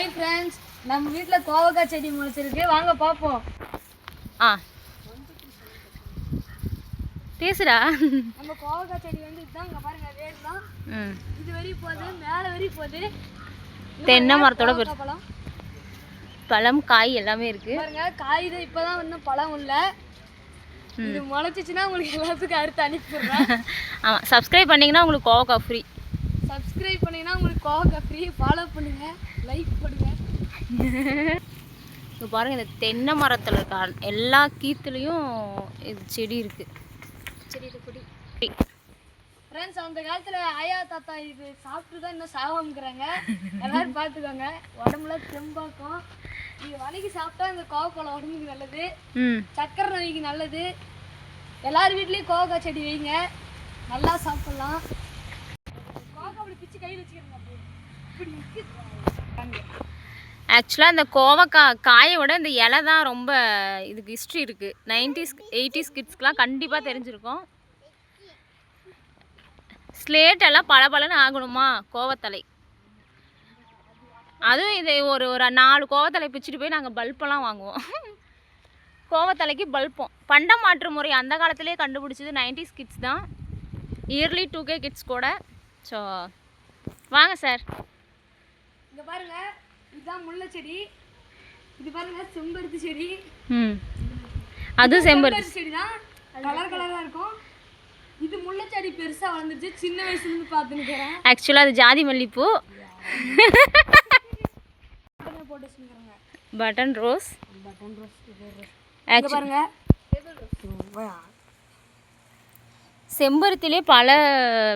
Hi friends நம்ம வீட்டில் கோவக்காய் செடி முளைச்சிருக்கு. வாங்க பார்ப்போம் ஆ. பேசுடா. நம்ம கோவக்காய் செடி வந்து இதுதான் இங்கே பாருங்க வேர் தான் இது வரையும் போகுது மேலே வரையும் போகுது. தென்னை மரத்தோட பெருசு பழம். பழம் காய் எல்லாமே இருக்கு. பாருங்க காய் தான் இப்போதான் இன்னும் பழம் இல்லை. இது முளைச்சிச்சுன்னா உங்களுக்கு எல்லாத்துக்கும் அறுத்து அனுப்பிடுறேன். ஆமாம் சப்ஸ்கிரைப் பண்ணிங்கன்னா உங்களுக்கு கோவக்காய் ஃப்ரீ சப்ஸ்கிரைப் பண்ணீங்கன்னா உங்களுக்கு கோவக்காய் ஃப்ரீ ஃபாலோ பண்ணுங்க லைக் பண்ணுங்க. இப்போ பாருங்க இந்த தென்னை மரத்தில் இருக்க எல்லா கீத்துலேயும் இது செடி இருக்கு. சரி இது குடி. ஃப்ரெண்ட்ஸ் அந்த காலத்தில் ஆயா தாத்தா இது சாப்பிட்டு தான் இன்னும் சாவாமங்கிறாங்க எல்லாரும் பார்த்துக்கோங்க உடம்புல தெம்பாக்கும். இது வதக்கி சாப்பிட்டா இந்த கோவப்பழம் உடம்புக்கு நல்லது. சக்கரை நோய்க்கு நல்லது. எல்லார் வீட்லேயும் கோவக்காய் செடி வைங்க. நல்லா சாப்பிடலாம் கோவக்காய் அப்படி பிச்சு கையில் வச்சுக்கிறேங்க அப்படி இப்படி நிற்கிது ஆக்சுவலாக இந்த கோவக்காய் காயோட விட இந்த இலை தான் ரொம்ப இதுக்கு ஹிஸ்ட்ரி இருக்குது நைன்டிஸ் எயிட்டிஸ் கிட்ஸ்க்குலாம் கண்டிப்பாக தெரிஞ்சிருக்கும். ஸ்லேட் எல்லாம் பளபளன்னு ஆகணுமா? கோவத்தலை. அதுவும் இது ஒரு ஒரு நாலு கோவத்தலை பிச்சுட்டு போய் நாங்கள் பல்பெல்லாம் வாங்குவோம். கோவத்தலைக்கு பல்பம். பண்ட மாற்று முறை அந்த காலத்திலே கண்டுபிடிச்சது நைன்டிஸ் கிட்ஸ் தான். இயர்லி டூ கே கிட்ஸ் கூட. ஸோ வாங்க சார். இங்க பாருங்க இதுதான் முல்லை செடி. இது பாருங்க செம்பருத்தி செடி. ம். அதுவும் செம்பருத்தி. செடி தான் கலர் கலரா இருக்கும். இது முல்லை செடி பெருசா வளர்ந்துச்சு சின்ன வயசுல இருந்து பார்த்துன்னு ஆக்சுவலாக அது ஜாதி மல்லிப்பூ. பட்டன் ரோஸ் பட்டன் ரோஸ் பாருங்க. செம்பருத்திலே பல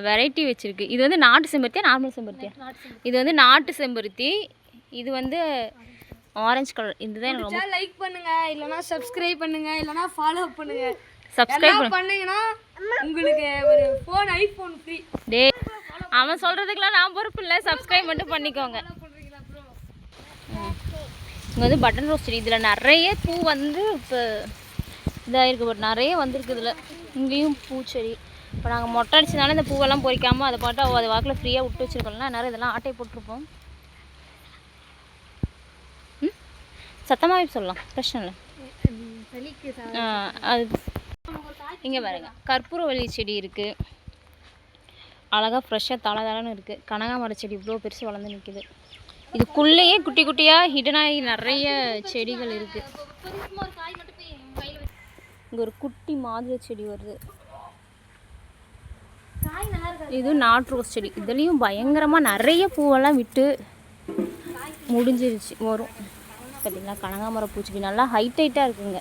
வெரைட்டி வச்சுருக்கு. இது வந்து நாட்டு செம்பருத்தியா நார்மல் செம்பருத்தியா? இது வந்து நாட்டு செம்பருத்தி. இது வந்து ஆரஞ்சு கலர் இதுதான் எனக்கு ரொம்ப லைக் பண்ணுங்க. இல்லனா சப்ஸ்கிரைப் பண்ணுங்க. இல்லனா ஃபாலோ பண்ணுங்க. சப்ஸ்கிரைப் பண்ணீங்கன்னா உங்களுக்கு ஒரு ஃபோன் ஐபோன் ஃப்ரீ டே அவன் சொல்கிறதுக்கெலாம் நான் பொறுப்பு இல்லை. சப்ஸ்கிரைப் மட்டும் பண்ணிக்கோங்க. இங்கே வந்து பட்டன் ரோஸ் செடி இதில் நிறைய பூ வந்து இப்போ இதாக இருக்குது. பட் நிறைய வந்திருக்கு இதில். இங்கேயும் பூச்செடி. இப்போ நாங்கள் மொட்டை அடிச்சதுனால இந்த பூவெல்லாம் பொறிக்காமல் அதை பாட்டு அது வாக்கில் ஃப்ரீயாக விட்டு வச்சுருக்கோம்ல. நிறைய இதெல்லாம் ஆட்டை போட்டிருப்போம். சத்தமாகவே சொல்லலாம். பிரச்சனை இல்லை. அது இங்கே பாருங்க. கற்பூரவள்ளி செடி இருக்குது அழகாக ஃப்ரெஷ்ஷாக தலை தலைன்னு இருக்குது கனகாமர செடி இவ்வளோ பெருசு வளர்ந்து நிற்குது இதுக்குள்ளேயே குட்டி குட்டியாக ஹிடனாகி நிறைய செடிகள் இருக்குது இங்கே ஒரு குட்டி மாதுளை செடி வருது. இது நாட்டு ரோஸ் செடி. இதுலேயும் பயங்கரமாக நிறைய பூவெல்லாம் விட்டு முடிஞ்சிருச்சு வரும். பார்த்தீங்களா கனகாமர பூச்செடி நல்லா ஹைட் ஹைட்டாக இருக்குங்க.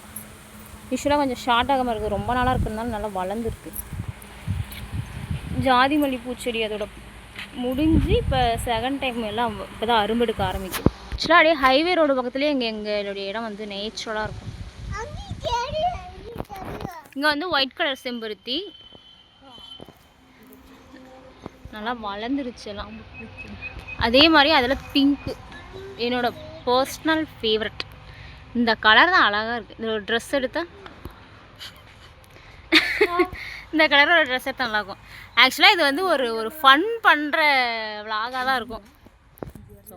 யூஸ்வலாக கொஞ்சம் ஷார்ட் ஆகாமல் இருக்குது ரொம்ப நாளாக இருக்கிறதுனால நல்லா வளர்ந்துருக்கு. ஜாதி மல்லி பூச்செடி அதோட முடிஞ்சு இப்போ செகண்ட் டைம் எல்லாம் இப்போ தான் அரும்பெடுக்க ஆரம்பிக்கும் ஆக்சுவலாக அப்படியே ஹைவே ரோடு பக்கத்துலேயே எங்கள் எங்களுடைய இடம் வந்து நேச்சுரலாக இருக்கும். இங்கே வந்து ஒயிட் கலர் செம்பருத்தி. நல்லா வளர்ந்துருச்சு எல்லாம். அதே மாதிரி அதில் பிங்க்கு என்னோட பர்சனல் ஃபேவரட் இந்த கலர் தான் அழகாக இருக்குது இந்த ஒரு ட்ரெஸ் எடுத்தால் இந்த கலரோட ட்ரெஸ் எடுத்தால் நல்லாயிருக்கும் ஆக்சுவலாக இது வந்து ஒரு ஒரு ஃபன் பண்ணுற விலாகாக தான் இருக்கும். ஸோ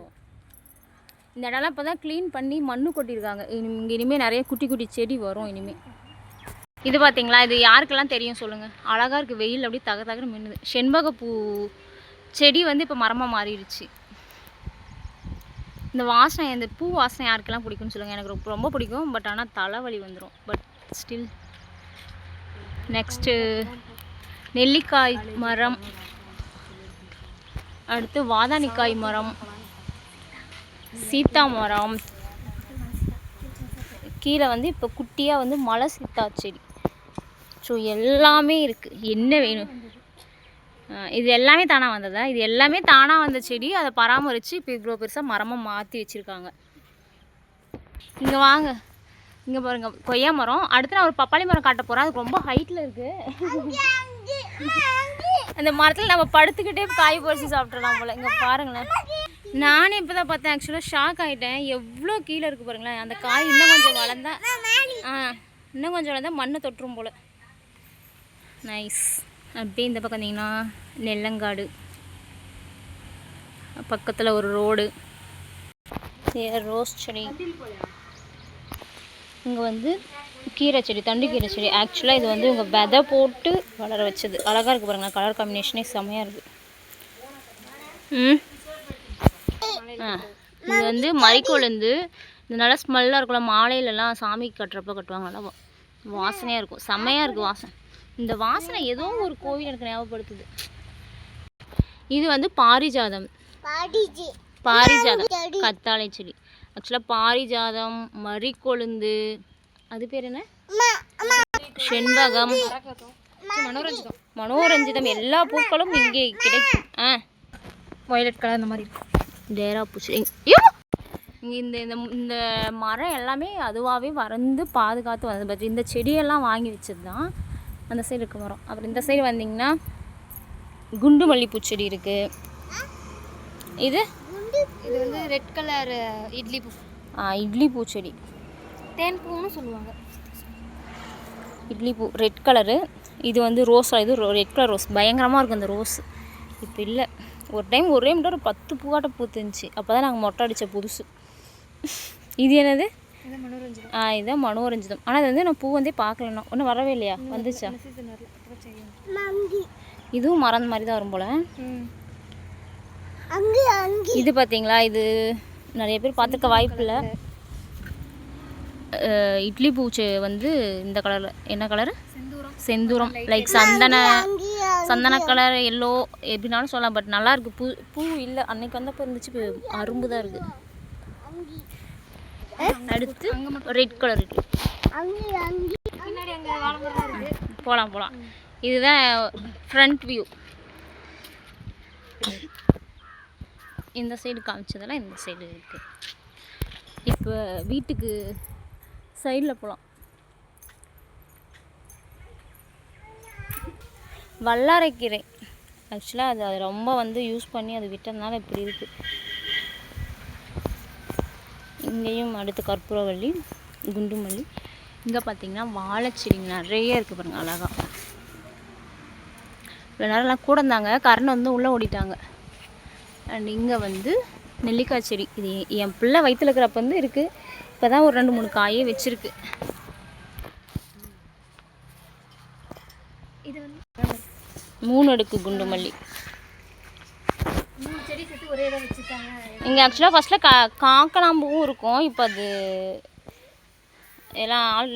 இந்த இடம்லாம் இப்போ தான் க்ளீன் பண்ணி மண்ணு கொட்டியிருக்காங்க. இங்கே இனிமேல் நிறைய குட்டி குட்டி செடி வரும் இனிமேல் இது பார்த்தீங்களா இது யாருக்கெல்லாம் தெரியும் சொல்லுங்கள் அழகாக இருக்குது வெயில் அப்படியே தக தகன்னு மின்னுது. செண்பகப்பூ செடி வந்து இப்போ மரமாக மாறிடுச்சு. இந்த வாசனை இந்த பூ வாசனை யாருக்கெல்லாம் பிடிக்கும்னு சொல்லுங்கள் எனக்கு ரொம்ப ரொம்ப பிடிக்கும். பட் ஆனால் தலைவலி வந்துடும் பட் ஸ்டில் நெக்ஸ்ட்டு நெல்லிக்காய் மரம். அடுத்து வாதானிக்காய் மரம். சீத்தா மரம். கீழே வந்து இப்போ குட்டியாக வந்து மலை சீத்தா செடி. ஸோ எல்லாமே இருக்குது என்ன வேணும்? இது எல்லாமே தானாக வந்ததா? இது எல்லாமே தானாக வந்த செடி அதை பராமரித்து இப்போ இவ்வளோ பெருசாக மரமாக மாற்றி வச்சுருக்காங்க. இங்கே வாங்க. இங்கே பாருங்க கொய்யா மரம். அடுத்து நான் ஒரு பப்பாளி மரம் காட்ட போகிறேன் அது ரொம்ப ஹைட்டில் இருக்குது அந்த மரத்தில் நம்ம படுத்துக்கிட்டே காய் பறிச்சு சாப்பிட்றலாம் போல். இங்கே பாருங்களேன். நானே இப்போ தான் பார்த்தேன் ஆக்சுவலாக ஷாக் ஆகிட்டேன் எவ்வளோ கீழே இருக்குது பாருங்களேன். அந்த காய் இன்னும் கொஞ்சம் வளர்ந்தா ஆ இன்னும் கொஞ்சம் வளர்ந்தா மண்ணை தொட்டுரும் போல். நைஸ் அப்படியே இந்த பக்கம் வந்தீங்கன்னா நெல்லங்காடு. பக்கத்தில் ஒரு ரோடு ரோஸ் செடி. இங்கே வந்து கீரை செடி தண்டு கீரை செடி. ஆக்சுவலாக இது வந்து இவங்க விதை போட்டு வளர வச்சது. அழகாக இருக்குது பாருங்க. கலர் காம்பினேஷனே செம்மையாக இருக்குது ம். ஆ. இது வந்து மறிக்கொழுந்து. இது நல்லா ஸ்மெல்லாக இருக்கும்ல. மாலையிலலாம் சாமிக்கு கட்டுறப்ப கட்டுவாங்க நல்லா வாசனையாக இருக்கும். செம்மையாக இருக்குது வாசனை. இந்த வாசனை ஏதோ ஒரு கோவில் எனக்கு ஞாபகப்படுத்துது. இது வந்து பாரிஜாதம். பாரிஜாதம். கத்தாழை செடி. ஆக்சுவலாக பாரிஜாதம் மறிக்கொழுந்து அது பேர் என்ன? செண்பகம். மனோரஞ்சிதம். மனோரஞ்சிதம். எல்லா பூக்களும் இங்கே கிடைக்கும். ஆ. வயலட் கலர் அந்த மாதிரி இருக்கும் டேரா பூச்சி. இந்த இந்த இந்த மரம் எல்லாமே அதுவாகவே வறந்து பாதுகாத்து வந்தது. பட் இந்த செடியெல்லாம் வாங்கி வச்சது தான் அந்த சைடு இருக்க மரம் அப்புறம் இந்த சைடு வந்தீங்கன்னா குண்டு மல்லிப்பூ செடி இருக்குது இது? இது வந்து ரெட் கலர் இட்லி பூ. ஆ, இட்லி பூச்செடி தேன் பூன்னு சொல்லுவாங்க. இட்லி பூ ரெட் கலரு இது வந்து ரோஸ் இது ரெட் கலர் ரோஸ் பயங்கரமாக இருக்கும் அந்த ரோஸ் இப்போ இல்லை. ஒரு டைம் ஒரே மட்டும் ஒரு பத்து பூவாட்ட பூத்துருந்துச்சு. அப்போ தான் நாங்கள் மொட்டை அடித்த புதுசு. இது என்னது? ஆ இதுதான் மனோரஞ்சிதம். ஆனால் அது வந்து நான் பூ வந்தே பார்க்கலண்ணா ஒன்றும் வரவே இல்லையா? வந்துச்சா? இதுவும் மரம் மாதிரி தான் வரும் போல். ம். இது பார்த்தீங்களா இது நிறைய பேர் பார்த்துக்க வாய்ப்பு இல்லை. இட்லி பூச்சி வந்து இந்த கலரில் என்ன கலரு செந்தூரம். செந்தூரம். லைக் சந்தன சந்தன கலர் எல்லோ எப்படினாலும் சொல்லலாம். பட் நல்லா இருக்கு பூ பூ இல்லை. அன்னைக்கு வந்தப்போ இருந்துச்சு. இப்போ அரும்பு தான் இருக்கு. அடுத்து ரெட் கலர் இருக்கு. போகலாம் போகலாம் இதுதான் ஃப்ரண்ட் வியூ இந்த சைடு காமிச்சதெல்லாம் இந்த சைடு இருக்கு. இப்போ வீட்டுக்கு சைடில் போகலாம் வல்லாரைக்கீரை. ஆக்சுவலாக அது அது ரொம்ப வந்து யூஸ் பண்ணி அது விட்டதுனால இப்படி இருக்குது இங்கேயும் அடுத்து கற்பூரவள்ளி குண்டுமல்லி. இங்கே பார்த்தீங்கன்னா வாழைச்செடிங்க நிறைய இருக்குது பாருங்கள் அழகா. இவ்வளோ நேரம்லாம் கூட இருந்தாங்க. கரண்ட் வந்து உள்ளே ஓடிட்டாங்க. அண்ட் இங்கே வந்து நெல்லிக்காய் செடி. இது என் பிள்ளை வயித்துல இருக்கிறப்ப வந்து இருக்குது இப்போ தான் ஒரு ரெண்டு மூணு காயே வச்சிருக்கு. இது வந்து மூணு அடுக்கு குண்டு மல்லி செடி சேர்த்து ஒரே இடம் வச்சுருக்காங்க இங்கே ஆக்சுவலாக ஃபஸ்ட்டில் கா காக்கலாம்பூவும் இருக்கும். இப்போ அது எல்லாம் ஆள்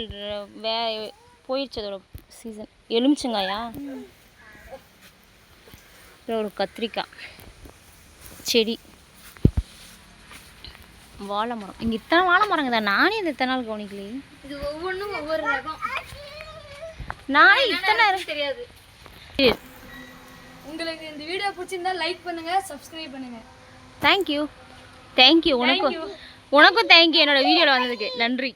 வே போயிடுச்சு அதோட சீசன் எலுமிச்சங்காயா? ஒரு கத்திரிக்காய். செடி. வாழை மரம் இங்கே இத்தனை வாழை மரங்க தான். நானே இந்த இத்தனை நாள் கவனிக்கலையே. இது ஒவ்வொன்றும் ஒவ்வொரு ரகம். நானே இத்தனை தெரியாது. உங்களுக்கு இந்த வீடியோ பிடிச்சிருந்தா லைக் பண்ணுங்க சப்ஸ்கிரைப் பண்ணுங்க. தேங்க்யூ தேங்க்யூ உனக்கும் உனக்கும் தேங்க்யூ என்னோட வீடியோவில் வந்ததுக்கு நன்றி.